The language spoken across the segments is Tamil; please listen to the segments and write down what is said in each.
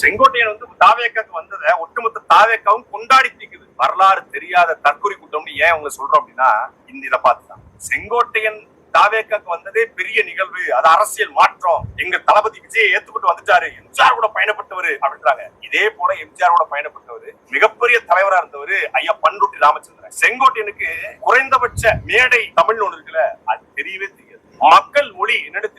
செங்கோட்டையன் வந்து தாவேக்காக்கு வந்ததை ஒட்டுமொத்த தாவேக்காவும் கொண்டாடி தீக்குது வரலாறு தெரியாத தற்கொலை கூட்டம்னு ஏன் அவங்க சொல்றோம் அப்படின்னா இந்த இதை பார்த்துதான். செங்கோட்டையன் தாவேக்காக்கு வந்ததே பெரிய நிகழ்வு. அது அரசியல் மாற்றம். எங்க தளபதி விஜயை ஏத்துக்கிட்டு வந்துட்டாரு. எம்ஜிஆர் கூட பயணப்பட்டவர் அப்படின்றாங்க. இதே போல எம்ஜிஆர் கூட பயணப்பட்டவர் மிகப்பெரிய தலைவரா இருந்தவர் ஐயா பண்ருட்டி ராமச்சந்திரன். செங்கோட்டையனுக்கு குறைந்தபட்ச மேடை தமிழ் ஒண்ணு இருக்குல்ல அது தெரியவே தெரியாது. மக்கள் மொழி என்னன்னு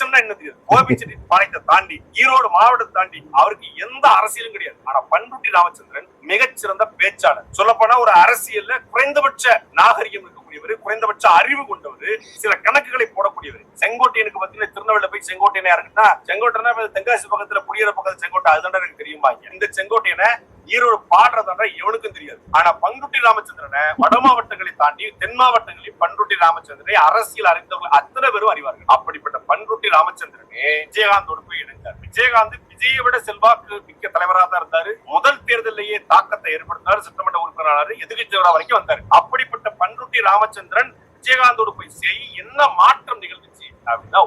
தெரியாது என்னது கோபிச்செட்டி பாளையத்தை தாண்டி ஈரோடு மாவட்டத்தை தாண்டி அவருக்கு எந்த அரசியலும் கிடையாது. ஆனா பண்ருட்டி ராமச்சந்திரன் மிகச்சிறந்த பேச்சாளர். சொல்ல போனா ஒரு அரசியல்ல குறைந்தபட்ச நாகரிகம் இருக்கக்கூடியவர் குறைந்தபட்ச அறிவு கொண்டவர் சில கணக்குகளை போடக்கூடியவர். செங்கோட்டையனுக்கு பாத்தீங்கன்னா திருநெல்வேலி போய் செங்கோட்டையனா இருக்குன்னா செங்கோட்டையனா தென்காசி பக்கத்துல புளியற பக்கத்துல செங்கோட்டை அதுதான் எனக்கு தெரியுமா? இந்த செங்கோட்டையனை ஈரோடு பாடுறதாண்டா எவனுக்கும் தெரியாது. ஆனா பண்ருட்டி ராமச்சந்திரனை வட மாவட்டங்களை தாண்டி தென் மாவட்டங்களில் பண்ருட்டி ராமச்சந்திரனை அரசியல் அறிந்தவர்கள் அத்தனை பேரும் அறிவார்கள். அப்படிப்பட்ட பண்ருட்டி ராமச்சந்திரனே விஜயகாந்தோடு போய் இணைந்தார். விஜயகாந்த் விஜயை விட செல்வாக்கு மிக்க தலைவராக தான் இருந்தாரு. முதல் தேர்தலிலேயே தாக்கத்தை ஏற்படுத்தினார். சட்டமன்ற உறுப்பினரானாரு. எதிர்கட்சியவரா வரைக்கும் வந்தார். அப்படிப்பட்ட பண்ருட்டி ராமச்சந்திரன் விஜயகாந்தோடு போய் செய் என்ன மாற்றம் நிகழ்ந்துச்சு அப்படின்னா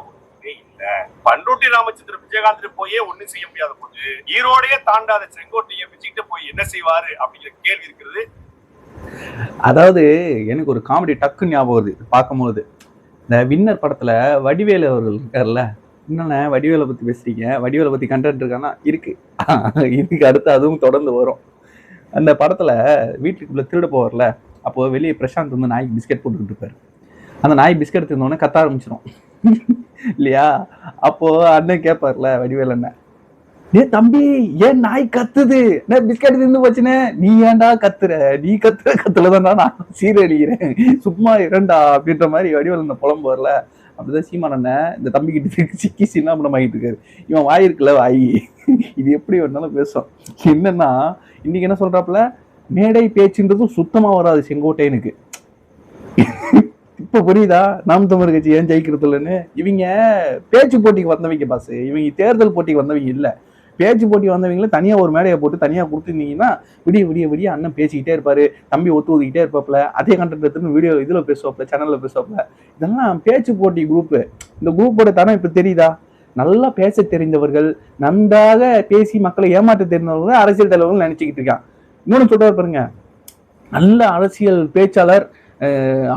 ஒண்ணுமே இல்லை. பண்ருட்டி ராமச்சந்திர விஜயகாந்த் போயே ஒண்ணும் செய்ய முடியாத போது ஈரோடையே தாண்டாத செங்கோட்டையை விஜய்கிட்ட போய் என்ன செய்வாரு அப்படிங்கிற கேள்வி இருக்கிறது. அதாவது எனக்கு ஒரு காமெடி டக்கு ஞாபகம் வருது பார்க்கும்போது இந்த வின்னர் படத்துல வடிவேலு அவர்கள் இருக்கார்ல என்னண்ணே வடிவேலை பத்தி பேசுறீங்க? வடிவேலை பத்தி கண்டென்ட் இருக்கானா இருக்கு. இதுக்கு அடுத்து அதுவும் தொடர்ந்து வரும். அந்த படத்துல வீட்டுக்குள்ள திருட போவார்ல அப்போ வெளியே பிரசாந்த் வந்து நாய்க்கு பிஸ்கெட் போட்டுக்கிட்டு இருப்பாரு. அந்த நாய் பிஸ்கெட் திருந்தோடனே கத்த ஆரம்பிச்சிடும் இல்லையா? அப்போ அண்ணன் கேட்பார்ல வடிவேல் அண்ணன். ஏ தம்பி ஏன் நாய் கத்துது? நான் பிஸ்கட் தின்னு போச்சுனே நீ ஏன்டா கத்துற? நீ கத்துற கத்துல தான்டா நான் சீரழிகிறேன் சும்மா இரண்டா அப்படின்ற மாதிரி வடிவேல் இந்த புலம்பு வரல அப்படிதான் சீமான் அண்ணன் இந்த தம்பி கிட்ட சிக்கி சின்னாபனம் ஆகிட்டு இருக்காரு. இவன் வாய் இருக்குல்ல வாய். இது எப்படி வேணாலும் பேசும் என்னன்னா இன்னைக்கு என்ன சொல்றாப்புல? மேடை பேச்சுன்றதும் சுத்தமா வராது செங்கோட்டையனுக்கு. இப்போ புரியுதா? நாம் தமிழ் கட்சி ஏன் ஜெயிக்கிறது இல்லைன்னு இவங்க பேச்சு போட்டிக்கு வந்தவங்க பாஸ் இவங்க தேர்தல் போட்டிக்கு வந்தவங்க இல்லை. பேச்சு போட்டி வந்தவங்கள தனியாக ஒரு மேடையை போட்டு தனியாக கொடுத்துருந்தீங்கன்னா விடிய விடிய விடிய அண்ணன் பேசிக்கிட்டே இருப்பாரு. தம்பி ஒத்து ஒதுக்கிட்டே இருப்பாப்ல அதே கண்டென்ட் எடுத்துன்னு வீடியோ இதில் பேசுவாப்ல சேனலில் பேசுவாப்ல இதெல்லாம் பேச்சு போட்டி குரூப்பு இந்த குரூப்போட தரம் இப்போ தெரியுதா? நல்லா பேச தெரிந்தவர்கள் நன்றாக பேசி மக்களை ஏமாற்ற தெரிந்தவர்கள் அரசியல் தலைவர்கள் நினச்சிக்கிட்டு இருக்கான் இன்னொன்று சொல்கிறார் பாருங்க. நல்ல அரசியல் பேச்சாளர்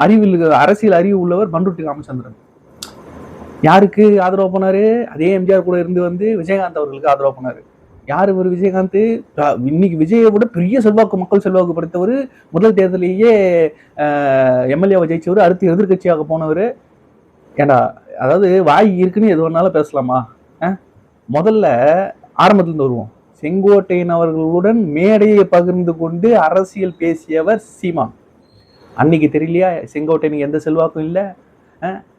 அறிவில் அரசியல் அறிவு உள்ளவர் பண்ருட்டி ராமச்சந்திரன். யாருக்கு ஆதரவு பண்ணாரு அதே எம்ஜிஆர் கூட இருந்து வந்து விஜயகாந்த் அவர்களுக்கு ஆதரவு பண்ணாரு யார் இவர் விஜயகாந்த்? இன்னைக்கு விஜயை விட பெரிய செல்வாக்கு மக்கள் செல்வாக்கு படைத்தவர் முதல் தேர்தலையே எம்எல்ஏவை ஜெயிச்சவர் அடுத்து எதிர்க்கட்சியாக போனவர். ஏண்டா அதாவது வாய் இருக்குன்னு எது வேணாலும் பேசலாமா? முதல்ல ஆரம்பத்துலேருந்து வருவோம். செங்கோட்டையன் அவர்களுடன் மேடையை பகிர்ந்து கொண்டு அரசியல் பேசியவர் சீமான். அன்னைக்கு தெரியலையா? செங்கோட்டையனுக்கு எந்த செல்வாக்கும் இல்லை?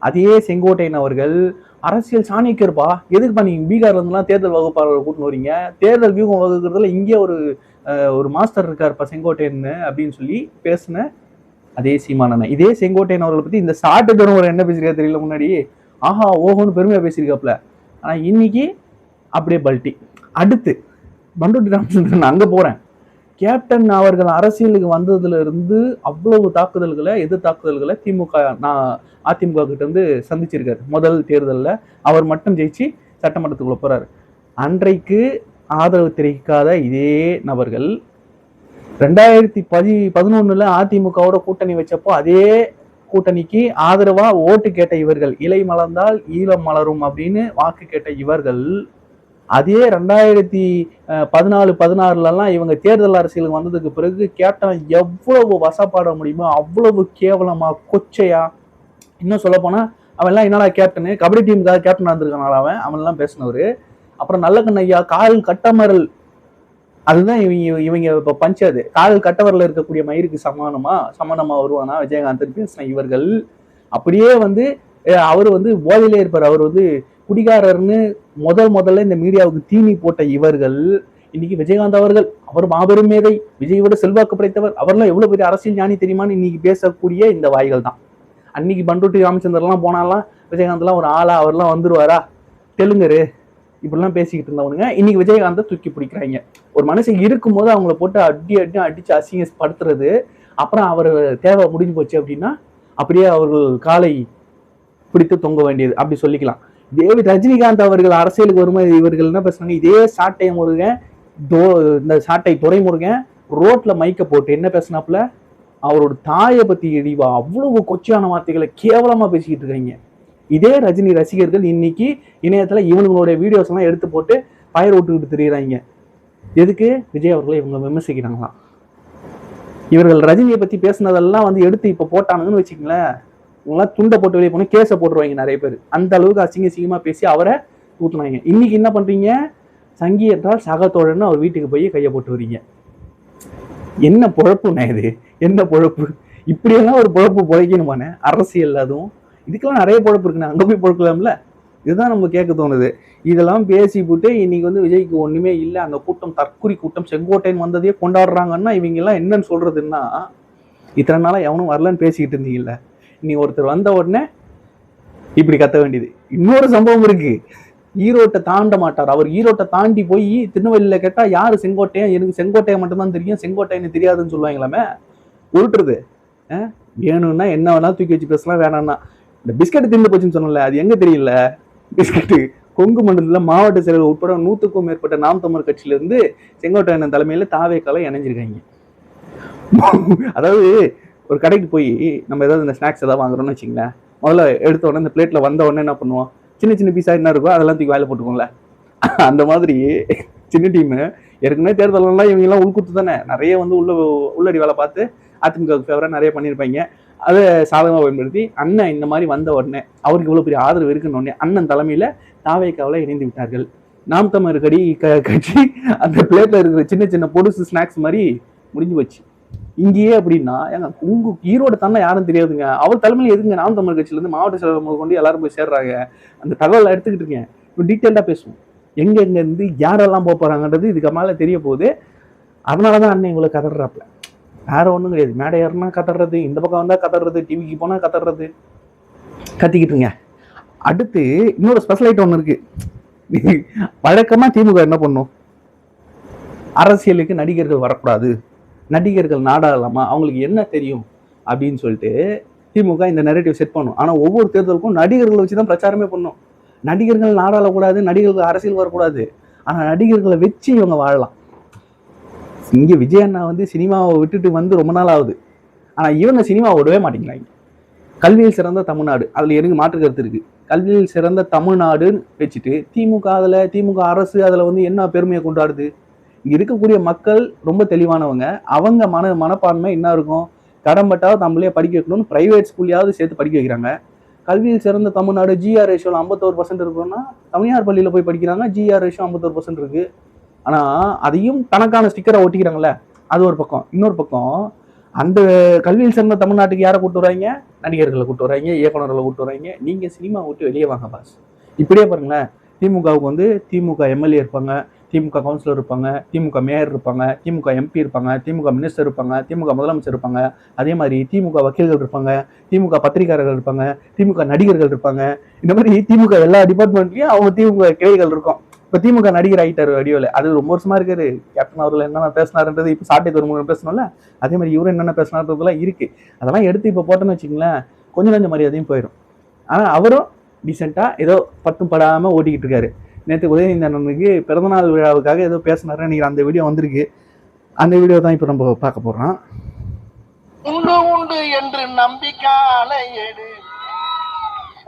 அதே செங்கோட்டையன் அவர்கள் அரசியல் சாணிக்கர்ப்பா எதுக்குப்பா நீங்கள் பீகார்ல இருந்துலாம் தேர்தல் வகுப்பாளர் கூட்டின்னு வரீங்க? தேர்தல் வியூகம் வகுக்கிறதுல இங்கே ஒரு ஒரு மாஸ்டர் இருக்காருப்பா செங்கோட்டையன் அப்படின்னு சொல்லி பேசின அதே சீமானண்ணன். இதே செங்கோட்டையன் அவர்களை பத்தி இந்த சாட்டு தரும் என்ன பேசியிருக்கா தெரியல முன்னாடி? ஆஹா ஓஹோன்னு பெருமையா பேசியிருக்காப்ல ஆனா இன்னைக்கு அப்படியே பல்ட்டி. அடுத்து பண்டுட்டி ராமச்சந்திரன் அங்க போறேன். கேப்டன் அவர்கள் அரசியலுக்கு வந்ததுல இருந்து அவ்வளவு தாக்குதல்களை எதிர் தாக்குதல்களை திமுக நான் அதிமுக கிட்ட இருந்து சந்திச்சிருக்காரு. முதல் தேர்தலில் அவர் மட்டும் ஜெயிச்சு சட்டமன்றத்துக்குள்ள போறாரு. அன்றைக்கு ஆதரவு தெரிவிக்காத இதே நபர்கள் ரெண்டாயிரத்தி பதி பதினொன்னுல அதிமுகவோட கூட்டணி வச்சப்போ அதே கூட்டணிக்கு ஆதரவா ஓட்டு கேட்ட இவர்கள் இலை மலர்ந்தால் ஈழம் மலரும் அப்படின்னு வாக்கு கேட்ட இவர்கள் அதே ரெண்டாயிரத்தி பதினாலு பதினாறுலலாம் இவங்க தேர்தல் அரசியலுக்கு வந்ததுக்கு பிறகு கேட்டால் எவ்வளவு வசப்பாட முடியுமோ அவ்வளவு கேவலமாக கொச்சையா இன்னும் சொல்லப்போனால் அவன்லாம் என்னடா கேப்டனு கபடி டீமுக்காக கேப்டன் இருந்திருக்கானால அவன் அவன்லாம் பேசினவர். அப்புறம் நல்ல கண்ணையா கால் கட்டமரல். அதுதான் இவங்க இவங்க இப்போ பஞ்சாது. கால் கட்டவரில் இருக்கக்கூடிய மயிருக்கு சமானமாக சமானமாக வருவானா விஜயகாந்தன் பேசின இவர்கள். அப்படியே வந்து அவர் வந்து போதையிலே இருப்பார். அவர் வந்து குடிகாரர்னு முதல் முதல்ல இந்த மீடியாவுக்கு தீனி போட்ட இவர்கள் இன்னைக்கு விஜயகாந்த் அவர்கள் அவர் மாபெரும் மேதை விஜய் விட செல்வாக்கு படைத்தவர் அவர்லாம் எவ்வளவு பெரிய அரசியல் ஞானி தெரியுமான்னு இன்னைக்கு பேசக்கூடிய இந்த வாய்கள் தான். அன்னைக்கு பண்ருட்டி ராமச்சந்திரன்லாம் போனாலாம் விஜயகாந்த்லாம் ஒரு ஆளா அவர்லாம் வந்துருவாரா? தெலுங்கரு இப்படிலாம் பேசிக்கிட்டு இருந்தவனுங்க இன்னைக்கு விஜயகாந்தை தூக்கி பிடிக்கிறாங்க. ஒரு மனுஷன் இருக்கும்போது அவங்கள போட்டு அடி அடி அடிச்சு அசிங்கப்படுத்துறது அப்புறம் அவர் தேவை முடிஞ்சு போச்சு அப்படின்னா அப்படியே அவர்கள் காலை பிடித்து தொங்க வேண்டியது. அப்படி சொல்லிக்கலாம். தேவி ரஜினிகாந்த் அவர்கள் அரசியலுக்கு வரும்போது இவர்கள் என்ன பேசுறாங்க? இதே சாட்டை முருகன் தோ இந்த சாட்டை துறைமுருகன் ரோட்ல மைக்க போட்டு என்ன பேசினாப்புல? அவரோட தாயை பத்தி இழிவா அவ்வளவு கொச்சையான வார்த்தைகளை கேவலமா பேசிக்கிட்டு இருக்காங்க. இதே ரஜினி ரசிகர்கள் இன்னைக்கு இணையத்துல இவங்களுடைய வீடியோஸ் எல்லாம் எடுத்து போட்டு பயிர் விட்டுக்கிட்டு தெரியுறாங்க. எதுக்கு? விஜய் அவர்களை இவங்க விமர்சிக்கிறாங்களாம். இவர்கள் ரஜினியை பத்தி பேசுனதெல்லாம் வந்து எடுத்து இப்ப போட்டானுங்கன்னு வச்சுக்கங்களேன். இவங்களாம் துண்டை போட்டு வெளியே போனா கேஸை போட்டுருவாங்க நிறைய பேர். அந்த அளவுக்கு அசிங்க அசிங்கமா பேசி அவரை ஊத்துனாங்க இன்னைக்கு என்ன பண்றீங்க? சங்கி என்றால் சகத்தோழன்னு அவர் வீட்டுக்கு போய் கையை போட்டு வரீங்க என்ன பொழப்புண்ணே இது? என்ன பொழப்பு? இப்படியெல்லாம் ஒரு பொழப்பு பொழைக்கணுமாண்ணே? அரசியல் அதுவும். இதுக்கெல்லாம் நிறைய பொழப்பு இருக்குண்ணே. அங்கே போய் பொழக்கலாம்ல இதுதான் நம்ம கேட்க தோணுது. இதெல்லாம் பேசி போட்டு இன்னைக்கு வந்து விஜய்க்கு ஒண்ணுமே இல்லை. அந்த கூட்டம் தற்குறி கூட்டம் செங்கோட்டையன் வந்ததையே கொண்டாடுறாங்கன்னா இவங்க எல்லாம் என்னன்னு சொல்றதுன்னா இத்தனை நாளா எவனும் வரலன்னு பேசிக்கிட்டு இருந்தீங்கல்ல? நீ ஒருத்தர் வந்த உடனே இப்படி கத்த வேண்டியது. இன்னொரு சம்பவம் இருக்கு. ஈரோட்டை தாண்ட மாட்டார். அவர் ஈரோட்டை தாண்டி போய் திருநெல்வேலியில கேட்டா யாரு செங்கோட்டையன் எனக்கு செங்கோட்டையன் மட்டும்தான் தெரியும். செங்கோட்டையன் தெரியாதுன்னு சொல்லுவாங்களாமே? உருட்டுறது. வேணும்னா என்ன வேணாலும் தூக்கி வச்சு பேசலாம் வேணாம்னா. இந்த பிஸ்கட் தின்னு போச்சுன்னு சொன்னல அது எங்க தெரியல? பிஸ்கட்டு கொங்கு மண்டலத்தில் மாவட்ட செயலர் உட்பட நூற்றுக்கும் மேற்பட்ட நாம் தமிழர் கட்சியில இருந்து செங்கோட்டையன் தலைமையில தாவேக்கால இணைஞ்சிருக்காங்க. அதாவது ஒரு கடைக்கு போய் நம்ம ஏதாவது இந்த ஸ்நாக்ஸ் ஏதாவது வாங்குறோம்னு வச்சிங்களேன் முதல்ல எடுத்த உடனே இந்த பிளேட்டில் வந்த உடனே என்ன பண்ணுவோம்? சின்ன சின்ன பீஸாக என்ன இருக்கோ அதெல்லாம் தூக்கி வேலை போட்டுக்கோங்களேன் அந்த மாதிரி சின்ன டீமு ஏற்கனவே தேர்தலெல்லாம் இவங்க எல்லாம் உள்குத்து தானே. நிறைய வந்து உள்ள உள்ளடி வேலை பார்த்து அதிமுக ஃபேவராக நிறைய பண்ணியிருப்பாங்க. அதை சாதகமாக பயன்படுத்தி அண்ணன் இந்த மாதிரி வந்த உடனே அவருக்கு இவ்வளோ பெரிய ஆதரவு இருக்குன்னு உடனே அண்ணன் தலைமையில் தாவேக்காவில் இணைந்து விட்டார்கள். நாம் தமிழர் கடி க- கட்சி அந்த பிளேட்டில் இருக்கிற சின்ன சின்ன பொடுசு ஸ்நாக்ஸ் மாதிரி முடிஞ்சு போச்சு. இங்கேயே அப்படின்னா ஏங்க உங்க ஈரோடு தானே யாரும் தெரியாதுங்க. அவர் தலைமையில எதுங்க? நாம் தமிழ் கட்சியில இருந்து மாவட்ட செயலர் முதல் கொண்டு எல்லாரும் போய் சேர்றாங்க. அந்த தகவலை எடுத்துக்கிட்டு இருக்கேன். இப்போ டீட்டெயிலாக பேசுவோம். எங்க எங்க இருந்து யாரெல்லாம் போக போறாங்கன்றது இதுக்கு மேல தெரிய போகுது. அதனாலதான் அண்ணன் இவ்வளவு கதறாப்ல. வேற ஒன்றும் கிடையாது. மேடை ஏறினா கதறது இந்த பக்கம் வந்தா கதறது டிவிக்கு போனா கதறது. கத்திக்கிட்டுங்க அடுத்து இன்னொரு ஸ்பெஷல் ஐட்டம் ஒன்று இருக்கு. வழக்கமாக திமுக என்ன பண்ணும்? அரசியலுக்கு நடிகர்கள் வரக்கூடாது. நடிகர்கள் நாடாளமா? அவங்களுக்கு என்ன தெரியும்? அப்படின்னு சொல்லிட்டு திமுக இந்த நெரேட்டிவ் செட் பண்ணும். ஆனால் ஒவ்வொரு தேர்தலுக்கும் நடிகர்களை வச்சு தான் பிரச்சாரமே பண்ணும். நடிகர்கள் நாடாளக்கூடாது நடிகர்கள் அரசியல் வரக்கூடாது. ஆனால் நடிகர்களை வச்சு இவங்க வாழலாம். இங்கே விஜய் அண்ணா வந்து சினிமாவை விட்டுட்டு வந்து ரொம்ப நாள் ஆகுது. ஆனால் இவங்க சினிமா விடவே மாட்டேங்கிறாங்க. கல்வியில் சிறந்த தமிழ்நாடு. அதில் எனக்கு மாற்று கருத்து இருக்குது கல்வியில் சிறந்த தமிழ்நாடுன்னு வச்சுட்டு திமுக அதில் திமுக அரசு அதில் வந்து என்ன பெருமையை கொண்டாடுது? இங்கே இருக்கக்கூடிய மக்கள் ரொம்ப தெளிவானவங்க. அவங்க மன மனப்பான்மை என்ன இருக்கும்? கடன்பட்டா நம்மளே படிக்க வைக்கணும்னு ப்ரைவேட் ஸ்கூல்லையாவது சேர்த்து படிக்க வைக்கிறாங்க. கல்வியில் சிறந்த தமிழ்நாடு ஜிஆர் ரேஷியோவில் ஐம்பத்தோரு பர்சன்ட் இருக்குன்னா தனியார் பள்ளியில் போய் படிக்கிறாங்க ஜிஆர் ரேஷியோ ஐம்பத்தோரு பர்சன்ட் இருக்கு. ஆனால் அதையும் தனக்கான ஸ்டிக்கரை ஒட்டிக்கிறாங்கல்ல அது ஒரு பக்கம். இன்னொரு பக்கம் அந்த கல்வியில் சிறந்த தமிழ்நாட்டுக்கு யாரை கூட்டு வராங்க நடிகர்களை கூட்டு வராங்க இயக்குநர்களை கூட்டு வராங்க நீங்கள் சினிமா விட்டு வெளியே வாங்க பாஸ் இப்படியே பாருங்களேன் திமுகவுக்கு வந்து திமுக எம்எல்ஏ இருப்பாங்க. திமுக கவுன்சிலர் இருப்பாங்க திமுக மேயர் இருப்பாங்க திமுக எம்பி இருப்பாங்க திமுக மினிஸ்டர் இருப்பாங்க திமுக முதலமைச்சர் இருப்பாங்க. அதே மாதிரி திமுக வக்கீல்கள் இருப்பாங்க திமுக பத்திரிகையாளர்கள் இருப்பாங்க திமுக நடிகர்கள் இருப்பாங்க. இந்த மாதிரி திமுக எல்லா டிபார்ட்மெண்ட்லையும் அவங்க திமுக கிளைகள் இருக்கும். இப்போ திமுக நடிகர் ஆகிட்டார் வடிவில் அது ரொம்ப வருஷமா இருக்காரு. கேப்டன் அவர்கள் என்னென்ன பேசினாருன்றது இப்போ சாட்டை ஒரு பேசணும்ல? அதே மாதிரி இவரும் என்னென்ன பேசினார்ன்றதுலாம் இருக்கு. அதெல்லாம் எடுத்து இப்போ போட்டோன்னு வச்சுங்களேன் கொஞ்சம் கொஞ்சம் மரியாதையும் போயிடும் ஆனால் அவரும் டீசெண்டா ஏதோ பத்தும் படாமல் ஓட்டிக்கிட்டு இருக்காரு. நேற்று உதயநிதி அண்ணனுக்கு பிறந்தநாள் விழாவுக்காக ஏதோ பேசினாரு. நீங்க அந்த வீடியோ வந்திருக்கு. அந்த வீடியோ தான் இப்போ நம்ம பார்க்க போகிறோம் உண்டு உண்டு என்று நம்பிக்காலை எடு.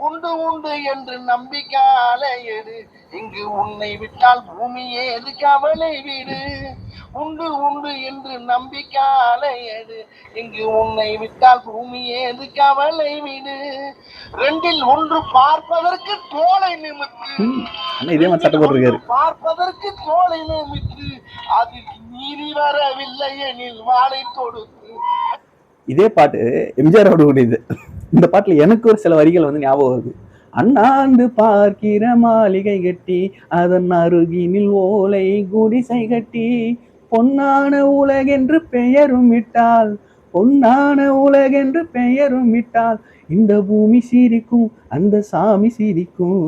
உண்டு உண்டு என்று நம்பிக்காலை எடு. இங்கு உன்னை விட்டால் பூமி ஏது கவலை விடு. உண்டு உண்டு என்று நம்பிக்காலை எடு. இங்கு உன்னை விட்டால் பூமி ஏது கவலை விடு. ரெண்டில் ஒன்று பார்ப்பதற்கு தோலை நிமித்து இதே மாதிரி சட்டை போட்டிருக்காரு. பார்ப்பதற்கு தோலை நிமித்து அது மீறி வரவில்லை எனில் வாழை கொடுத்து இதே பாட்டு எம்ஜிஆர் அவர்களுடையது இந்த பாட்டுல எனக்கு ஒரு சில வரிகள் வந்து ஞாபகம் வருது. அண்ணாந்து பார்க்கிற மாளிகை கட்டி அதன் அருகினில் ஓலை குடிசை கட்டி. பொன்னான உலகென்று பெயரும் இட்டால் பொன்னான உலகென்று பெயரும் இட்டால் இந்த பூமி சிரிக்கும் அந்த சாமி சிரிக்கும்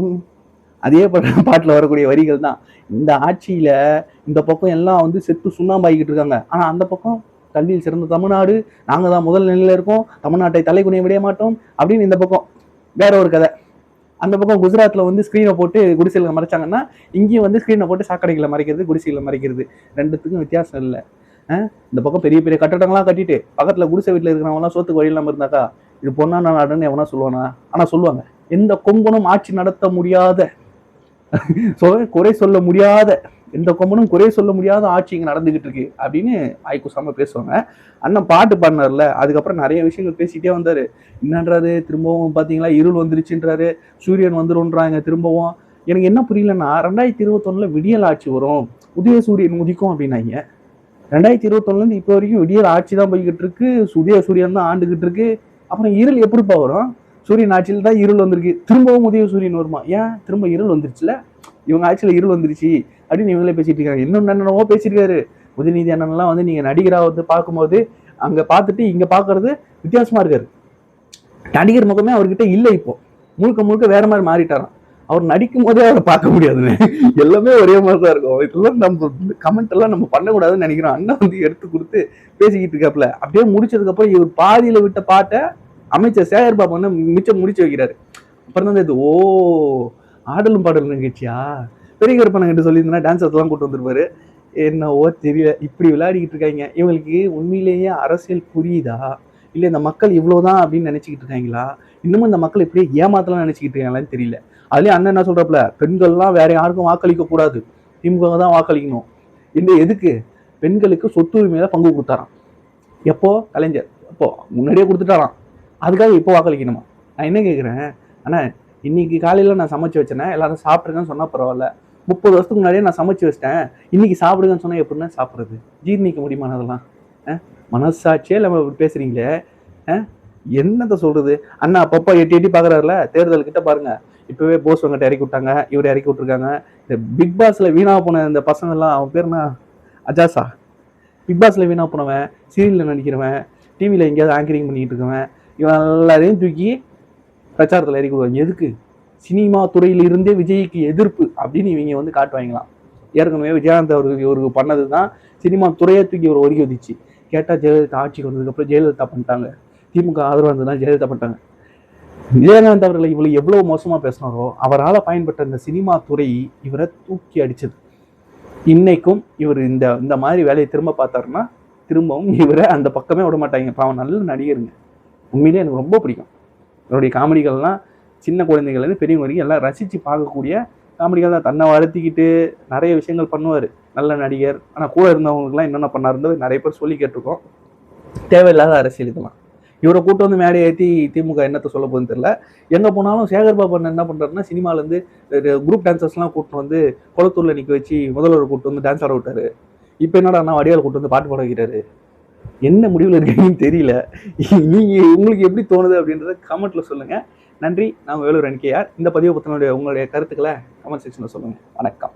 அதே பாட்டில் வரக்கூடிய வரிகள் தான். இந்த ஆட்சியில் இந்த பக்கம் எல்லாம் வந்து செத்து சுண்ணாம்பாய்கிட்டு இருக்காங்க. ஆனால் அந்த பக்கம் கல்வியில் சிறந்த தமிழ்நாடு நாங்கள் தான் முதல் நிலையில் இருக்கோம். தமிழ்நாட்டை தலைகுனிய விட மாட்டோம் அப்படின்னு இந்த பக்கம் வேற ஒரு கதை. அந்த பக்கம் குஜராத்தில் வந்து ஸ்க்ரீனை போட்டு குடிசையில் மறைச்சாங்கன்னா இங்கேயும் வந்து ஸ்க்ரீனை போட்டு சாக்கடைகளை மறைக்கிறது குடிசையில் மறைக்கிறது. ரெண்டுத்துக்கும் வித்தியாசம் இல்லை. இந்த பக்கம் பெரிய பெரிய கட்டடங்கள்லாம் கட்டிட்டு பக்கத்தில் குடிசை வீட்டில் இருக்கிறவங்களாம் சோத்துக்கு வழி இல்லாமல் இருந்தாக்கா இது பொண்ணான நாடுன்னு எவனா சொல்லுவானா? ஆனால் சொல்லுவாங்க. எந்த கொங்கனும் ஆட்சி நடத்த முடியாத குறை சொல்ல முடியாத எந்த கொம்பனும் குறை சொல்ல முடியாத ஆட்சி இங்கே நடந்துகிட்டு இருக்கு அப்படின்னு ஆய்க்குசாம பேசுவாங்க. அண்ணன் பாட்டு பாடினார்ல அதுக்கப்புறம் நிறைய விஷயங்கள் பேசிட்டே வந்தாரு. என்னன்றாரு? திரும்பவும் பாத்தீங்களா? இருள் வந்துருச்சுன்றாரு. சூரியன் வந்துருன்றாங்க திரும்பவும். எனக்கு என்ன புரியலன்னா ரெண்டாயிரத்தி இருபத்தொன்னுல விடியல் ஆட்சி வரும். உதய சூரியன் உதிக்கும் அப்படின்னாங்க. ரெண்டாயிரத்தி இருபத்தொன்னுலேருந்து இப்போ வரைக்கும் விடியல் ஆட்சி தான் போய்கிட்டு இருக்கு. உதய சூரியன் தான் ஆண்டுகிட்டு இருக்கு. அப்புறம் இருள் எப்படிப்பா வரும்? சூரியன் ஆட்சியில் தான் இருள் வந்திருக்கு. திரும்பவும் உதய சூரியன் வருமா? ஏன்? திரும்ப இருள் வந்துருச்சுல? இவங்க ஆட்சியில் இருள் வந்துருச்சு. அப்படின்னு இவங்களே பேசிட்டு இருக்காங்க. இன்னும் என்னென்னவோ பேசியிருக்காரு உதயநிதி அண்ணன்லாம் வந்து நீங்கள் நடிகராக வந்து பார்க்கும்போது அங்கே பார்த்துட்டு இங்கே பார்க்கறது வித்தியாசமா இருக்காரு. நடிகர் முகமே அவர்கிட்ட இல்லை இப்போ. முழுக்க முழுக்க வேற மாதிரி மாறிட்டாராம். அவர் நடிக்கும் போதே அவரை பார்க்க முடியாதுன்னு. எல்லாமே ஒரே மாதிரி தான் இருக்கும். இதெல்லாம் நம்ம கமெண்ட் எல்லாம் நம்ம பண்ணக்கூடாதுன்னு நினைக்கிறோம். அண்ணன் வந்து எடுத்து கொடுத்து பேசிக்கிட்டு இருக்காப்புல. அப்படியே முடிச்சதுக்கப்புறம் இவர் பாதியில விட்ட பாட்டை அமைச்சர் சேகர் பாபு வந்து மிச்சம் முடிச்சு வைக்கிறாரு. அப்புறம் தான் இது ஓ ஆடலும் பாடலும் நிகழ்ச்சியா? பெரிய கருப்பண்ணன் கிட்ட சொல்லியிருந்தேன்னா டான்ஸ் எல்லாம் கூட்டு வந்திருப்பாரு. என்னவோ தெரியல. இப்படி விளையாடிக்கிட்டு இருக்காங்க. இவங்களுக்கு உண்மையிலேயே அரசியல் புரியுதா? இல்லை இந்த மக்கள் இவ்வளோதான் அப்படின்னு நினச்சிக்கிட்டு இருக்காங்களா? இன்னமும் இந்த மக்கள் இப்படியே ஏமாத்தலாம் நினச்சிக்கிட்டு இருக்காங்களான்னு தெரியல. அதுலேயும் அண்ணன் என்ன சொல்கிறப்பல பெண்கள்லாம் வேற யாருக்கும் வாக்களிக்க கூடாது. திமுக தான் வாக்களிக்கணும். இந்த எதுக்கு? பெண்களுக்கு சொத்துரிமையில பங்கு கொடுத்தாராம். எப்போ? கலைஞர். அப்போ முன்னாடியே கொடுத்துட்டாராம். அதுக்காக இப்போ வாக்களிக்கணுமா? நான் என்ன கேட்குறேன் ஆனால் இன்னைக்கு காலையில் நான் சமைச்சு வச்சேனே எல்லாரும் சாப்பிட்ருக்கேன்னு சொன்னால் பரவாயில்ல. முப்பது வருஷத்துக்கு முன்னாடியே நான் சமைச்சு வச்சிட்டேன். இன்னைக்கு சாப்பிடுங்கன்னு சொன்னால் எப்படின்னா சாப்பிட்றது? ஜீர்ணிக்க முடியுமா அதெல்லாம்? மனசாட்சியே நம்ம இப்படி பேசுறீங்களே? என்னத்த சொல்றது? அண்ணா அப்பப்போ எட்டி எட்டி பார்க்குறாருல தேர்தல் கிட்ட பாருங்க. இப்பவே போஸ் வங்கிட்ட இறக்கி விட்டாங்க இவர் இறக்கி விட்டுருக்காங்க. இந்த பிக் பாஸ்ல வீணா போன இந்த பசங்க எல்லாம் அவன் பேர் என்ன? அஜாசா. பிக் பாஸ்ல வீணா போனவன் சீரியல்ல நடிக்கிறவன் டிவியில எங்கேயாவது ஆங்கரிங் பண்ணிட்டு இருக்கவன் இவன் எல்லாரையும் தூக்கி பிரச்சாரத்தில் இறக்கி விடுவாங்க. எதுக்கு? சினிமா துறையிலிருந்தே விஜய்க்கு எதிர்ப்பு அப்படின்னு இவங்க வந்து காட்டுவாங்களாம். ஏற்கனவே விஜயகாந்த் அவருக்கு இவருக்கு பண்ணது தான் சினிமா துறையை தூக்கி ஒரு ஒதுக்கி வதிச்சு கேட்டால் ஜெயலலிதா ஆட்சிக்கு வந்ததுக்கப்புறம் ஜெயலலிதா பண்ணிட்டாங்க. திமுக ஆதரவு இருந்ததுதான் ஜெயலலிதா பண்ணிட்டாங்க. விஜயகாந்த் அவர்களை இவ்வளவு எவ்வளோ மோசமாக பேசினாரோ அவரால் பயன்பட்ட இந்த சினிமா துறை இவரை தூக்கி அடிச்சது. இன்னைக்கும் இவர் இந்த இந்த மாதிரி வேலையை திரும்ப பார்த்தாருன்னா திரும்பவும் இவரை அந்த பக்கமே விட மாட்டாங்க. பாவம் நல்ல நடிகருங்க. உண்மையிலேயே எனக்கு ரொம்ப பிடிக்கும். இவருடைய காமெடிகள்லாம் சின்ன குழந்தைங்கள்லேருந்து பெரியவங்க வரைக்கும் எல்லாம் ரசித்து பார்க்கக்கூடிய காமெடிகள் தான். தன்னை வளர்த்திக்கிட்டு நிறைய விஷயங்கள் பண்ணுவார். நல்ல நடிகர். ஆனால் கூட இருந்தவங்களுக்குலாம் என்னென்ன பண்ணாருன்றது நிறைய பேர் சொல்லி கேட்டிருக்கோம். தேவையில்லாத அரசியல் இதெல்லாம். இவரை கூட்டு வந்து மேடை ஏற்றி திமுக என்னத்தை சொல்ல போகுதுன்னு தெரில எங்கே போனாலும் சேகர் பாபு என்ன பண்ணுறாருன்னா சினிமாலேருந்து குரூப் டான்சர்ஸ்லாம் கூட்டு வந்து குளத்தூரில் நிற்க வச்சு முதல்வர் கூட்டு வந்து டான்ஸ் ஆட விட்டாரு. இப்போ என்னடா அண்ணா வடிவால் கூட்டு வந்து பாட்டு பாட வைக்கிறாரு? என்ன முடிவில் இருக்கீங்கன்னு தெரியல. நீங்கள் உங்களுக்கு எப்படி தோணுது அப்படின்றத கமெண்ட்டில் சொல்லுங்கள் நன்றி. நான் வேலூர் என்கேஆர் இந்த பதிவு பற்றினுடைய உங்களுடைய கருத்துக்களை கமெண்ட் செக்ஷனில் சொல்லுங்கள் வணக்கம்.